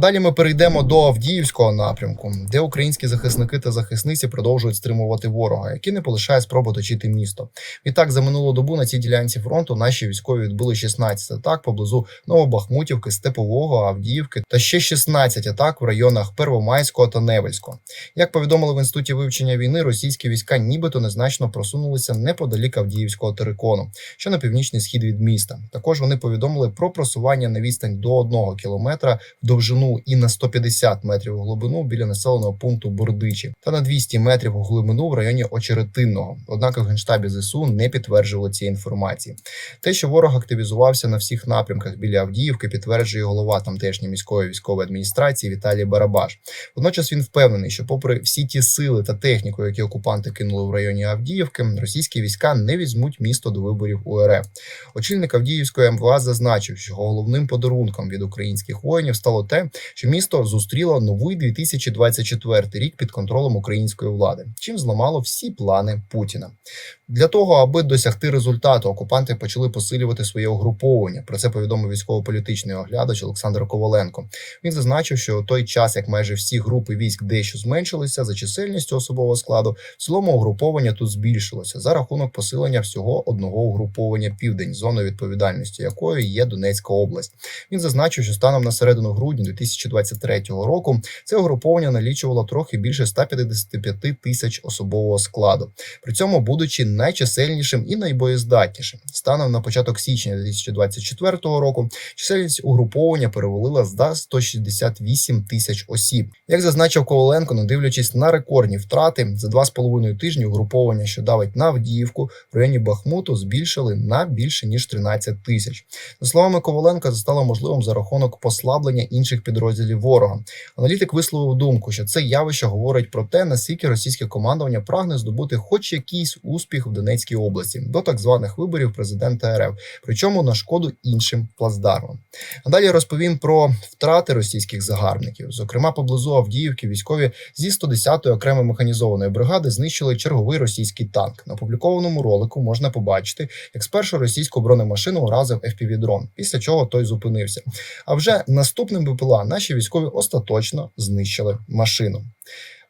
Далі ми перейдемо до Авдіївського напрямку, де українські захисники та захисниці продовжують стримувати ворога, який не полишає спроб оточити місто. Відтак, за минулу добу на цій ділянці фронту наші військові відбили 16 атак поблизу Новобахмутівки, Степового, Авдіївки та ще 16 атак в районах Первомайського та Невельського. Як повідомили в інституті вивчення війни, російські війська нібито незначно просунулися неподалік Авдіївського терикону, що на північний схід від міста. Також вони повідомили про просування на відстань до 1 кілометра довжину і на 150 метрів у глибину біля населеного пункту Бордичі та на 200 метрів у глибину в районі Очеретинного. Однак в генштабі ЗСУ не підтверджували цієї інформації. Те, що ворог активізувався на всіх напрямках біля Авдіївки, підтверджує голова тамтешньої міської військової адміністрації Віталій Барабаш. Водночас він впевнений, що, попри всі ті сили та техніку, які окупанти кинули в районі Авдіївки, російські війська не візьмуть місто до виборів у РФ. Очільник Авдіївської МВА зазначив, що головним подарунком від українських воїнів стало те, що місто зустріло новий 2024 рік під контролем української влади, чим зламало всі плани Путіна. Для того, аби досягти результату, окупанти почали посилювати своє угруповання. Про це повідомив військово-політичний оглядач Олександр Коваленко. Він зазначив, що у той час, як майже всі групи військ дещо зменшилися за чисельністю особового складу, в цілому угруповання тут збільшилося за рахунок посилення всього одного угруповання південь, зоною відповідальності якою є Донецька область. Він зазначив, що станом на середину грудня 2023 року це угруповання налічувало трохи більше 155 тисяч особового складу, при цьому будучи найчисельнішим і найбоєздатнішим. Станом на початок січня 2024 року чисельність угруповання перевалила за 168 тисяч осіб. Як зазначив Коваленко, не дивлячись на рекордні втрати за два з половиною тижні угруповання, що давить на Авдіївку в районі Бахмуту, збільшили на більше ніж 13 тисяч. За словами Коваленка, це стало можливим за рахунок послаблення інших підрозділів ворога. Аналітик висловив думку, що це явище говорить про те, наскільки російське командування прагне здобути хоч якийсь успіх в Донецькій області до так званих виборів президента РФ, причому на шкоду іншим плацдармам. А далі розповім про втрати російських загарбників. Зокрема, поблизу Авдіївки військові зі 110-ї окремої механізованої бригади знищили черговий російський танк. На опублікованому ролику можна побачити, як спершу російську бронемашину уразив FPV-дрон, після чого той зупинився. А вже наступним БПЛА наші військові остаточно знищили машину.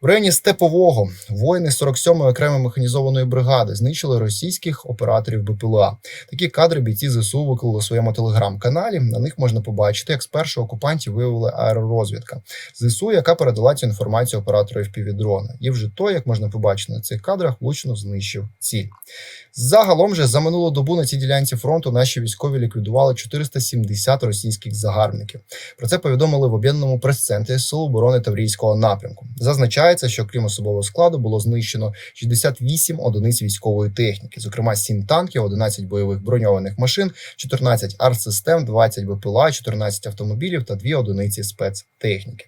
В районі Степового воїни 47-ї окремої механізованої бригади знищили російських операторів БПЛА. Такі кадри бійці ЗСУ виклали у своєму телеграм-каналі. На них можна побачити, як спершу окупантів виявили аеророзвідка ЗСУ, яка передала цю інформацію оператору FPV-дрона. І вже той, як можна побачити на цих кадрах, влучно знищив ціль. Загалом же за минулу добу на цій ділянці фронту наші військові ліквідували 470 російських загарбників. Про це повідомили в об'єднаному прес-центрі Сил оборони Таврійського напрямку. Зазначається, що крім особового складу було знищено 68 одиниць військової техніки, зокрема 7 танків, 11 бойових броньованих машин, 14 артсистем, 20 БПЛА, 14 автомобілів та 2 одиниці спецтехніки.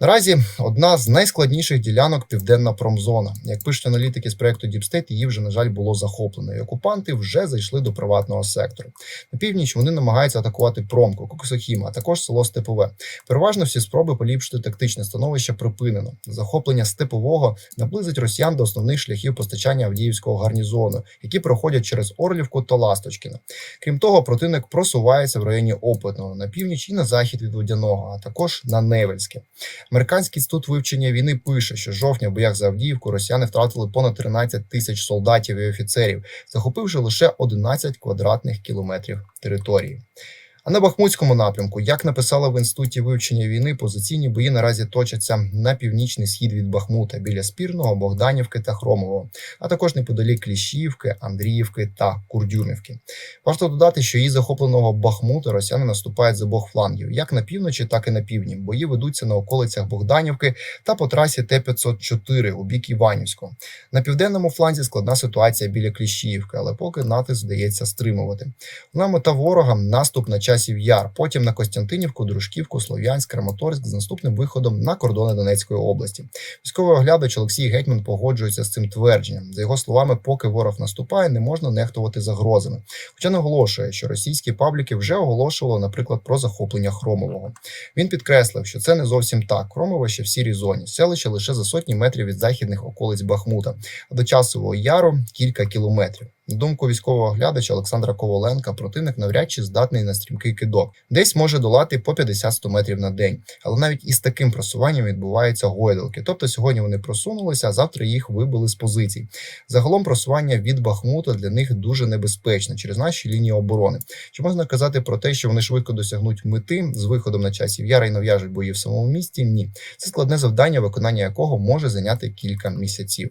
Наразі одна з найскладніших ділянок південна промзона. Як пишуть аналітики з проекту State, її вже на жаль було захоплено. І окупанти вже зайшли до приватного сектору. На північ вони намагаються атакувати промку, Кокосохіма, а також село Степове. Переважно всі спроби поліпшити тактичне становище припинено. Захоплення степового наблизить росіян до основних шляхів постачання Авдіївського гарнізону, які проходять через Орлівку та Ласточкіно. Крім того, противник просувається в районі Опитного на північ і на захід від Водяного, а також на Невельське. Американський інститут вивчення війни пише, що жовтня в боях за Авдіївку росіяни втратили понад 13 тисяч солдатів і офіцерів, захопивши лише 11 квадратних кілометрів території. А на Бахмутському напрямку, як написали в інституті вивчення війни, позиційні бої наразі точаться на північний схід від Бахмута біля Спірного, Богданівки та Хромового, а також неподалік Кліщівки, Андріївки та Курдюмівки. Варто додати, що її захопленого Бахмута росіяни наступають з обох флангів, як на півночі, так і на півдні. Бої ведуться на околицях Богданівки та по трасі Т-504 у бік Іванівського. На південному фланзі складна ситуація біля Кліщіївки, але поки натиск здається стримувати. Вона мета ворога наступ на часів яр, потім на Костянтинівку, Дружківку, Слов'янськ, Краматорськ з наступним виходом на кордони Донецької області. Військовий оглядач Олексій Гетьман погоджується з цим твердженням. За його словами, поки ворог наступає, не можна нехтувати загрозами. Хоча наголошує, що російські пабліки вже оголошували, наприклад, про захоплення Хромового. Він підкреслив, що це не зовсім так. Хромове ще в сірій зоні, селище лише за сотні метрів від західних околиць Бахмута, а до часового яру кілька кілометрів. На думку військового оглядача Олександра Коваленка, противник навряд чи здатний на стрімкий кидок, десь може долати по 50-100 метрів на день. Але навіть із таким просуванням відбуваються гойдалки. Тобто сьогодні вони просунулися, а завтра їх вибили з позицій. Загалом просування від Бахмута для них дуже небезпечне через наші лінії оборони. Чи можна казати про те, що вони швидко досягнуть мети з виходом на часів яра і нав'яжуть бої в самому місті? Ні, це складне завдання, виконання якого може зайняти кілька місяців.